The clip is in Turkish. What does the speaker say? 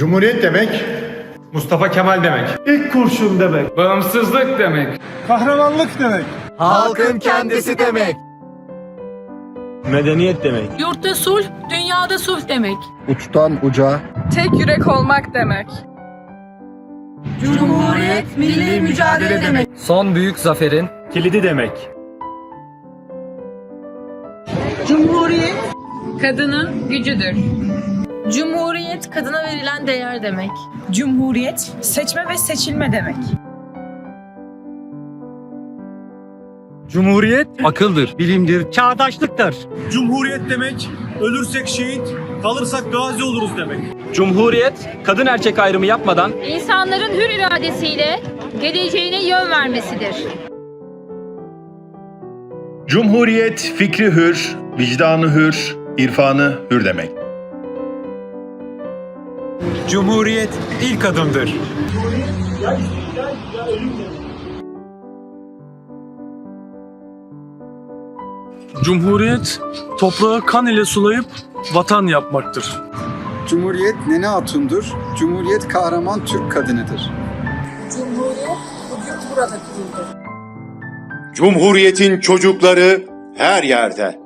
Cumhuriyet demek Mustafa Kemal demek. İlk kurşun demek. Bağımsızlık demek. Kahramanlık demek. Halkın kendisi demek. Medeniyet demek. Yurtta sulh, dünyada sulh demek. Uçtan uca Tek yürek olmak demek. Cumhuriyet, milli mücadele demek. Son büyük zaferin Kilidi demek. Kadının gücüdür. Cumhuriyet, kadına verilen değer demek. Cumhuriyet seçme ve seçilme demek. Cumhuriyet akıldır. bilimdir, çağdaşlıktır. Cumhuriyet demek ölürsek şehit, kalırsak gazi oluruz demek. Cumhuriyet, kadın erkek ayrımı yapmadan İnsanların hür iradesiyle geleceğine yön vermesidir. Cumhuriyet fikri hür, vicdanı hür, irfanı hür demek. Cumhuriyet ilk adımdır. Cumhuriyet toprağı kan ile sulayıp vatan yapmaktır. Cumhuriyet Nene Hatun'dur. Cumhuriyet kahraman Türk kadınıdır. Cumhuriyetin çocukları her yerde.